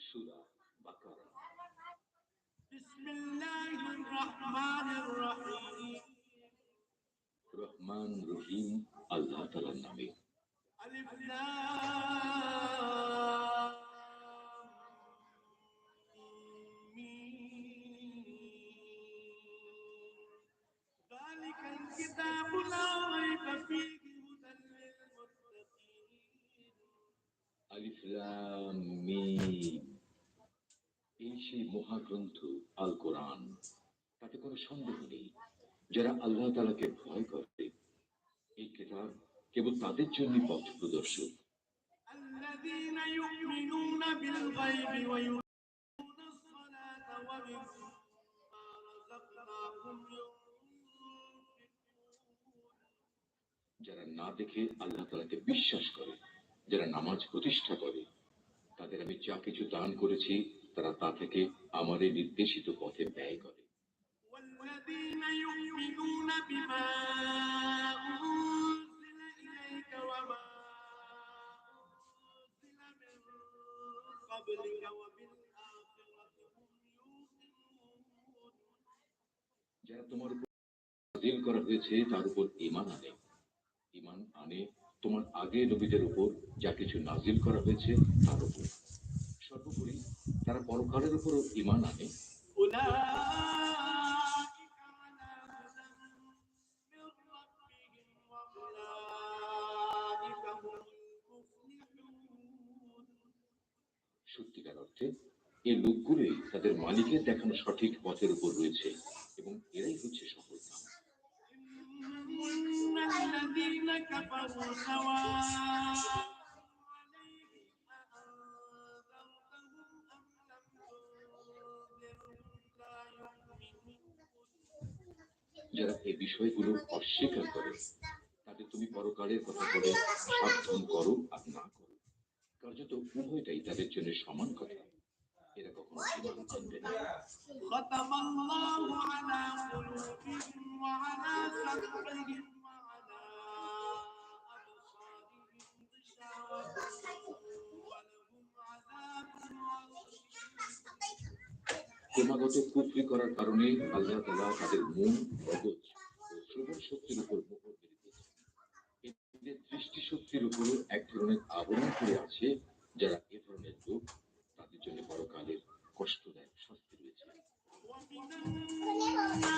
সুরা বাকারা বিসমিল্লাহির রহমানির রহিম রহমান রহিম আল্লাহ তাআলার নামে আলিফ লাম এই সেই মহাগ্রন্থ আল কোরআন তাতে কোনো সন্দেহ নেই। যারা আল্লাহ তালাকে ভয় করে এই কেতাব কেবল তাদের জন্য পথ প্রদর্শক। যারা না দেখে আল্লাহ তালাকে বিশ্বাস করে যারা নামাজ প্রতিষ্ঠা করে তাদের আমি যা কিছু দান করেছি তারা তা থেকে আমার এই নির্দেশিত পথে ব্যয় করে والذين يؤمنون بما أنزل إليك وما أنزل من قبلك وبالآخرة هم يوقنون যারা তোমার উপর নাজিল করা হয়েছে তার উপর ঈমান আনে ঈমান আনে তোমার আগে নবীদের উপর যা কিছু নাজিল করা হয়েছে, তার উপর। সর্বোপরি তারা পরকালের উপর ইমান আনে। সত্যিকার অর্থে, এই লোকগুলোই তাদের মালিকের দেখানো সঠিক পথের উপর রয়েছে এবং এরাই হচ্ছে সফল কাম। إن الذين كفروا سواء عليهم أأنذرتهم أم لم تنذرهم لا يؤمنون যারা এই বিষয়গুলো অস্বীকার করে তাদের তুমি পরকালের কথা বলে সাবধান করো আর না করো কার্যত উভয়টাই তাদের জন্য সমান কথা এরা কখনো জীবন আনবে না ختم الله على قلوبهم وعلى سمعهم ক্রমাগত কুফরি করার কারণে আল্লাহ তালা তাদের মন মগজ ও শ্রবণ শক্তির উপর মোহর মেরে দিয়েছেন এদের দৃষ্টি শক্তির উপরও এক ধরনের আবরণ করে আছে যারা এ ধরনের লোক তাদের জন্য বড়কালের কষ্টদায়ক শাস্তি রয়েছে ومن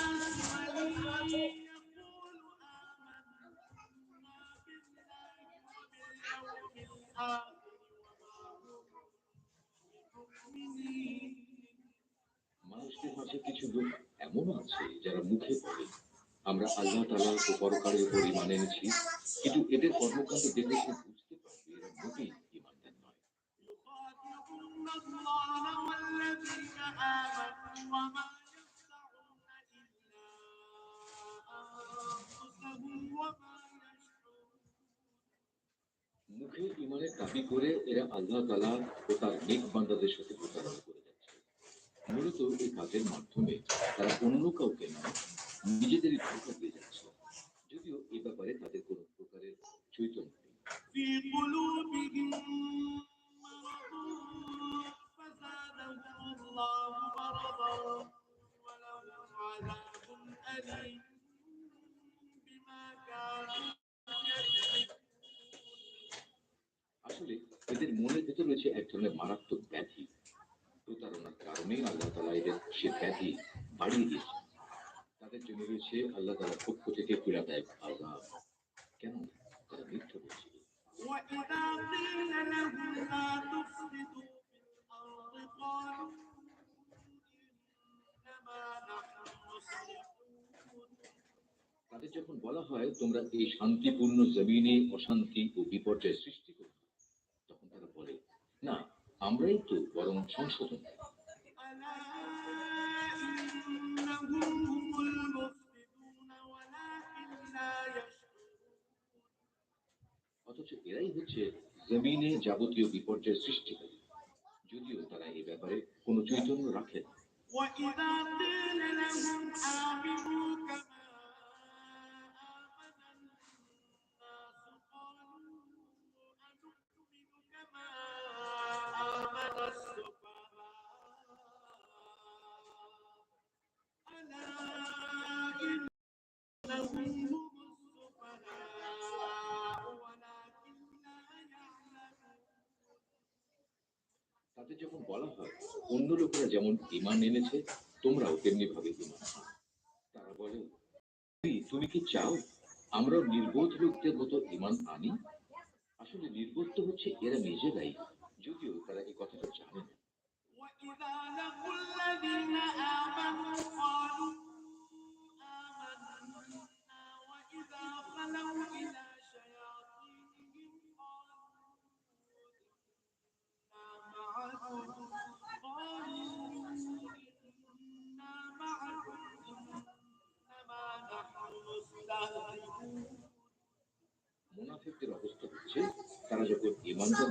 الناس من يقول آمنا মাঝে কিছু লোক এমন আছে যারা মুখে পড়ে। আমরা আল্লাহ তালা ও পরকারের উপর ইমান এনেছি, কিন্তু এদের কর্মকাণ্ড দেখে সে বুঝতে পারবে এরা মোটেই ইমানদার নয়। মুখে ইমানের দাবি করে এরা আল্লাহ তালা ও তার নেক বান্দাদের সাথে প্রতারণা করে মূলত এই কাজের মাধ্যমে তারা অন্য কাউকে না নিজেদেরই ধোকা দিয়ে যাচ্ছে। যদিও এ ব্যাপারে তাদের কোনো প্রকারের চৈতন্য আসলে এদের মনের ভেতর রয়েছে এক ধরনের মারাত্মক ব্যাধি। প্রতারণার কারণে আল্লাহ তালা এদের সে ব্যাধি বাড়িয়ে দিয়েছে তাদের জন্য রয়েছে আল্লাহ তালার পক্ষ থেকে পীড়াদায়ক আজাব কেন তারা মিথ্যা বলছিল وإذا قيل لهم لا تفسدوا في الأرض قالوا إنما نحن مصلحون তাদের যখন বলা হয় তোমরা এই শান্তিপূর্ণ জমিনে অশান্তি ও বিপর্যয় সৃষ্টি করো না, তখন তারা বলে না আমরাই তো বরং সংশোধন অথচ এরাই হচ্ছে জমিনে যাবতীয় বিপর্যয় করে যদিও তারা এই ব্যাপারে কোনো চৈতন্য রাখে না। তাদের যখন বলা হয় অন্য লোকেরা যেমন ইমান এনেছে তোমরাও তেমনি ভাবে ইমান তারা বলে "নবী, তুমি কি চাও আমরাও নির্বোধ লোকদের মতো ইমান আনি? আসলে নির্বোধ তো হচ্ছে এরা নিজেরাই।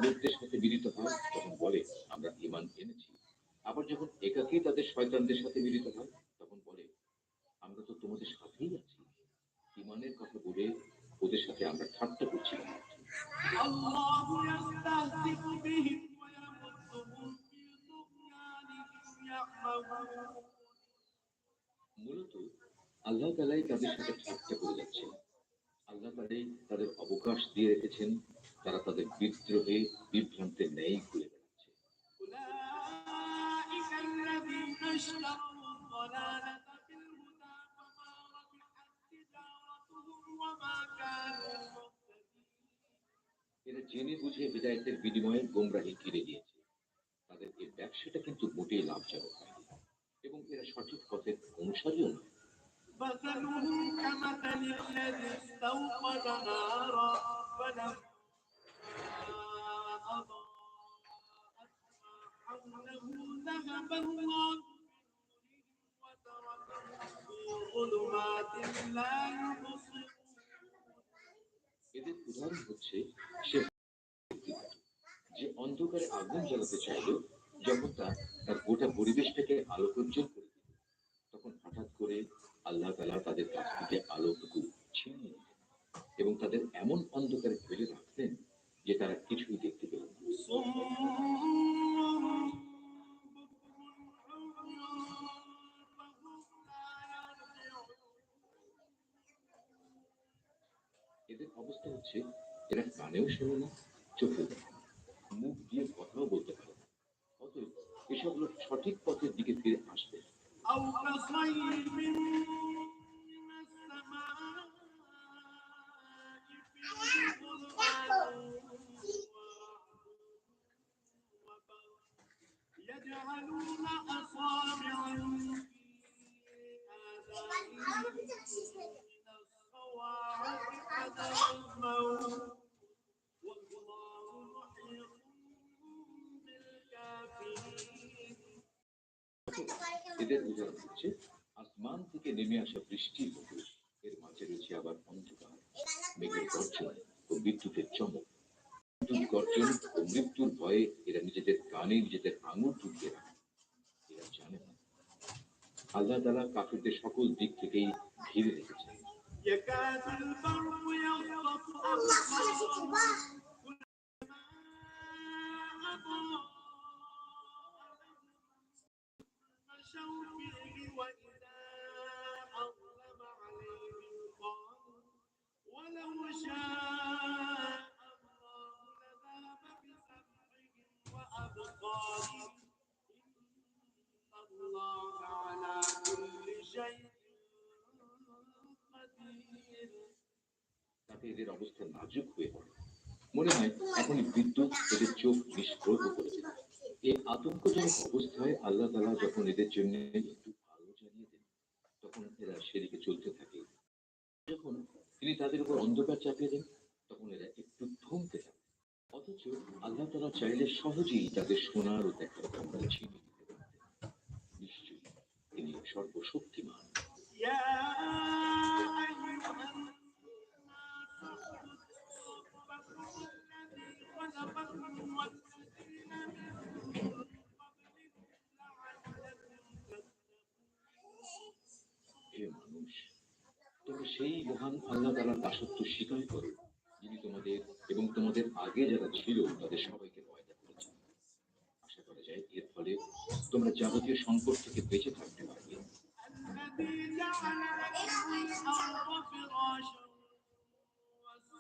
লোকদের সাথে মিলিত হয় তখন বলে আমরা ইমান এনেছি। আবার যখন একাকে তাদের শয়তানদের সাথে মিলিত হয় তখন বলে আমরা তো তোমাদের সাথেই আছি। ইমানের কথা বলে ওদের সাথে আমরা ঠাট্টা করছি মূলত আল্লাহ তালাই তাদের সাথে ঠাট্টা করে যাচ্ছেন। আল্লাহ তালাই তাদের অবকাশ দিয়ে রেখেছেন তারা তাদের বিদ্রোহে বিভ্রান্তের ন্যায় ঘুরে বেড়াচ্ছে أولئك الذين اشتروا الضلالة بالهدى فما ربحت تجارتهم وما كانوا مهتدين এরা জেনে বুঝে হৃদায়তের বিনিময়ে গোমরাহি কিনে নিয়েছে তাদের এই ব্যবসাটা কিন্তু মোটেই লাভজনক হয়নি এবং এরা সঠিক পথের অনুসারীও নয় مثلهم كمثل الذي استوقد نارا فلما ذهب الله بنورهم وتركهم في ظلمات لا يبصرون এদের উদাহরণ হচ্ছে সে যে অন্ধকারে আগুন জ্বালাতে চাইল যখন তা তার গোটা পরিবেশটাকে আলোকোজ্জ্বল করে দিল তখন হঠাৎ করে আল্লাহ তালা তাদের কাছ থেকে আলোটুকু ছিনিয়ে নিলেন এবং তাদের এমন অন্ধকারে ফেলে রাখলেন যে তারা কিছুই দেখতে পেল না এদের অবস্থা হচ্ছে এরা কানেও শোনে না চোখেও দেখে না, মুখ দিয়ে কথাও বলতে পারে না অতএব এসব লোক সঠিক পথের দিকে ফিরে আসবে না। أو كصيب من السماء فيه ظلمات وبرق يجعلون أصابعهم في آذانهم এদের হচ্ছে, আসমান থেকে নেমে আসা বৃষ্টির এর মাঝে রয়েছে আবার অন্ধকার, মেঘের গর্জন ও বিদ্যুতের চমক। বিদ্যুৎ গর্জন ও মৃত্যুর ভয়ে এরা নিজেদের কানে নিজেদের আঙুল ঢুকিয়ে রাখে। এরা জানে না। আল্লাহ তালা কাফিরদের সকল দিক থেকেই ঘিরে রেখেছেন। يكاد البرق يخطف أبصارهم كلما أضاء مشوا فيه وإذا أظلم عليهم قاموا ولو شاء الله لذهب بسمعهم وأبصارهم তাতে এদের অবস্থা নাজুক হয়ে পড়ে। মনে হয় এখনই বিদ্যুৎ এদের চোখ নিষ্প্রভ করে দেবে এই আতঙ্কজনক অবস্থায় আল্লাহ তালা যখন এদের জন্য একটু আলো জ্বালিয়ে দেন, তখন এরা সেদিকে চলতে থাকে। যখন তিনি তাদের উপর অন্ধকার চাপিয়ে দেন, তখন এরা একটু থমকে থাকে অথচ আল্লাহ তালা চাইলে সহজেই তাদের শোনার ও দেখার ক্ষমতা ছিনিয়ে নিতে পারতেন। নিশ্চয়ই তিনি সর্বশক্তিমান। মানুষ তোমরা সেই মহান আল্লাহ তালার দাসত্ব স্বীকার করো, যিনি তোমাদের এবং তোমাদের আগে যারা ছিল, তাদের সবাইকে পয়দা করেছেন। আশা করা যায় এর ফলে তোমরা যাবতীয় সংকট থেকে বেঁচে থাকতে পারবে।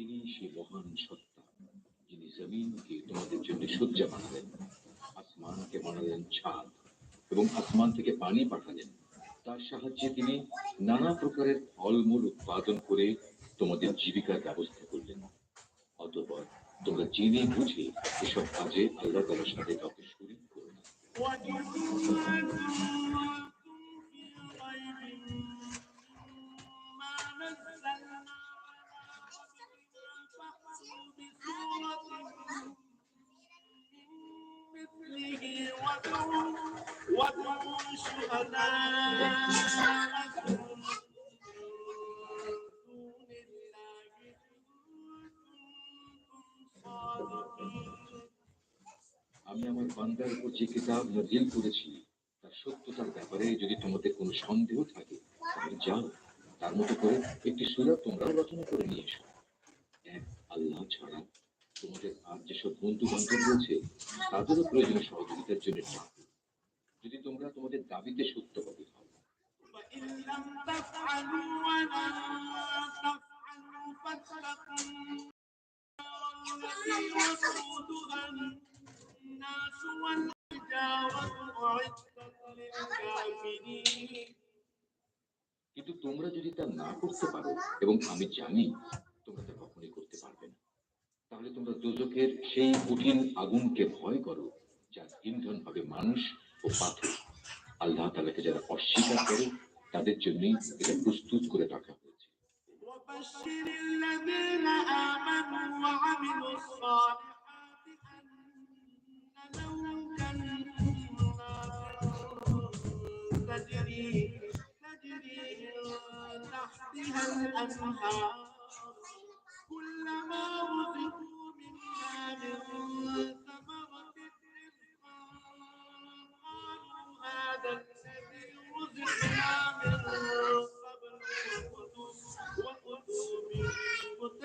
তিনি সে মহান সত্তা, যিনি জমিনকে তোমাদের জন্য সজ্জা বানালেন, আসমানকে বানালেন ছাদ এবং আসমান থেকে পানি পাঠালেন। তার সাহায্যে তিনি নানা প্রকারের ফলমূল উৎপাদন করে তোমাদের জীবিকার ব্যবস্থা করলেন। অতঃপর তোমরা জেনে বুঝে এসব কাজে আল্লাহ তালার সাথে কাউকে শরীর করো না আমি আমার বান্দার উপর যে কিতাব নাজিল করেছি, তার সত্যতার ব্যাপারে যদি তোমাদের কোনো সন্দেহ থাকে, তাহলে যাও, তার মতো করে একটি সুরা তোমরাও রচনা করে নিয়ে এসো। এক, আল্লাহ ছাড়া তোমাদের আর যেসব বন্ধু বান্ধব রয়েছে, তাদেরও প্রয়োজনীয় সহযোগিতার জন্য ডাকো যদি তোমরা তোমাদের দাবিতে সত্য হবে কিন্তু তোমরা যদি তা না করতে পারো, এবং আমি জানি তোমরা তা কখনই করতে পারবে না, তাহলে তোমরা দুজকের সেই কঠিন আগুনকে ভয় করো যা ইন্ধন হবে মানুষ ও পাথর আল্লাহ তালাকে যারা অস্বীকার করে তাদের জন্যই এটা প্রস্তুত করে রাখা হয়েছে وبشر الذين آمنوا وعملوا الصالحات أن لهم جنات تجري تجري من تحتها الأنهار كلما رزقوا منها من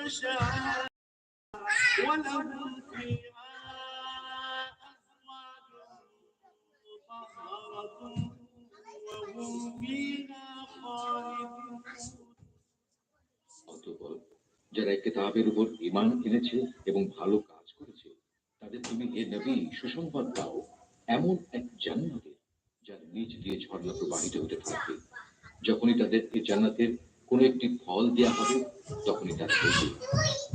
متشابها ولهم فيها أزواج مطهرة وهم فيها خالدون অতঃপর যারা এই কিতাবের উপর ইমান এনেছে এবং ভালো কাজ করেছে তাদের তুমি হে নবী সুসংবাদ দাও এমন এক জান্নাতের যার নিচ দিয়ে ঝর্ণা প্রবাহিত হতে থাকবে যখনই তাদের এই জান্নাতের কোনো একটি ফল দেওয়া হবে, তখনই তারা বলবে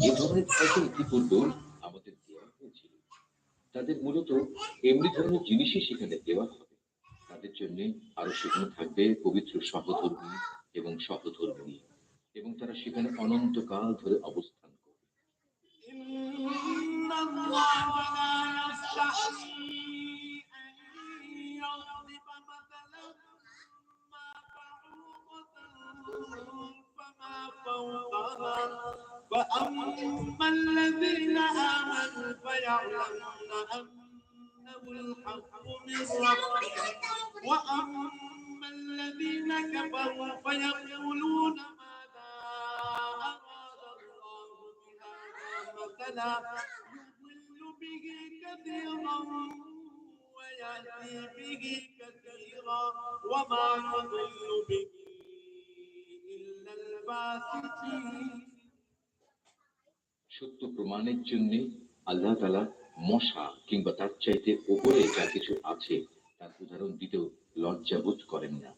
এ ধরনের তো ইতিপূর্বে আমাদের দেওয়া হয়েছিল। তাদের মূলত এমনি ধরনের জিনিসই সেখানে দেওয়া হবে। তাদের জন্য আরও সেখানে থাকবে পবিত্র সহধর্মী এবং সহধর্মিনী, এবং তারা সেখানে অনন্তকাল ধরে অবস্থান করবে। آمنوا فيعلمون أنه الحق من ربهم وأما الذين كفروا فيقولون ماذا أراد الله بهذا مثلا يضل به كثيرا ويهدي به كثيرا وما يضل به إلا الفاسقين সত্য প্রমাণের জন্য আল্লাহ তালা মশা কিংবা তার চাইতে উপরে যা কিছু আছে, তার উদাহরণ দিতেও লজ্জাবোধ করেন না।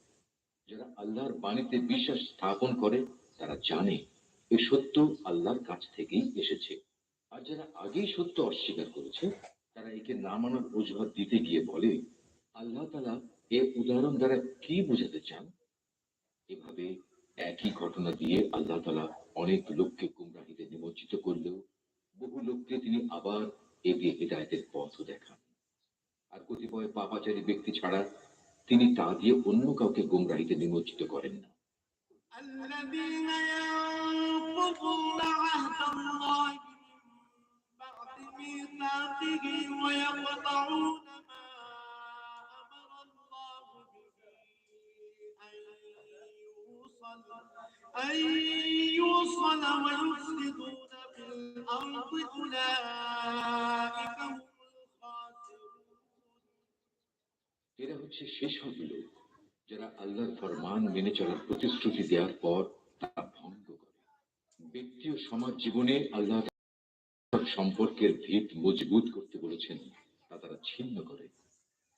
যারা আল্লাহর বাণীতে বিশ্বাস স্থাপন করে, তারা জানে এ সত্য আল্লাহর কাছ থেকেই এসেছে। আর যারা আগেই সত্য অস্বীকার করেছে, তারা একে না মানার অজুহাত দিতে গিয়ে বলে, আল্লাহ তালা এ উদাহরণ দ্বারা কি বোঝাতে চান? এভাবে একই ঘটনা দিয়ে আল্লাহ তালা অনেক লোককে গুমরাহিতে নিমজ্জিত করলেও বহু লোককে তিনি আবার এগিয়ে হেদায়তের পথ দেখান আর কতিপয় পাপাচারী ব্যক্তি ছাড়া তিনি তা দিয়ে অন্য কাউকে গুমরাহিতে নিমজ্জিত করেন না الذين ينقضون عهد الله من بعد ميثاقه ويقطعون ما أمر الله به أن يوصل ويفسدون في الأرض أولئك هم الخاسرون এরা হচ্ছে শেষ হবে লোক যারা আল্লাহর ফরমান মেনে চলার প্রতিশ্রুতি দেওয়ার পর তা ভঙ্গ করে ব্যক্তি ও সমাজ জীবনে আল্লাহ তাআলা সম্পর্কের ভিত মজবুত করতে বলেছেন তা তারা ছিন্ন করে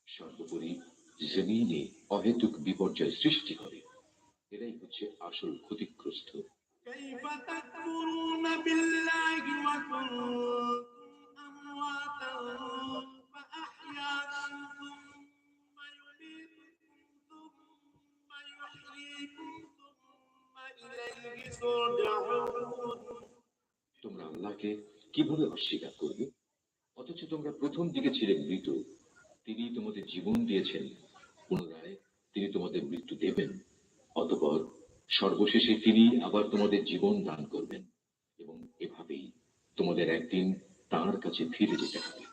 সর্বোপরি জমিনে অহেতুক বিপর্যয় সৃষ্টি করে এরাই হচ্ছে আসল ক্ষতিগ্রস্ত كيف تكفرون بالله وكنتم أمواتا فأحياكم ثم يميتكم ثم يحييكم ثم إليه ترجعون তোমরা আল্লাহকে কিভাবে অস্বীকার করবে অথচ তোমরা প্রথম দিকে ছিলে মৃত তিনি তোমাদের জীবন দিয়েছেন পুনরায় তিনি তোমাদের মৃত্যু দেবেন অতঃপর সর্বশেষে তিনি আবার তোমাদের জীবন দান করবেন এবং এভাবেই তোমাদের একদিন তার কাছে ফিরে যেতে হবে।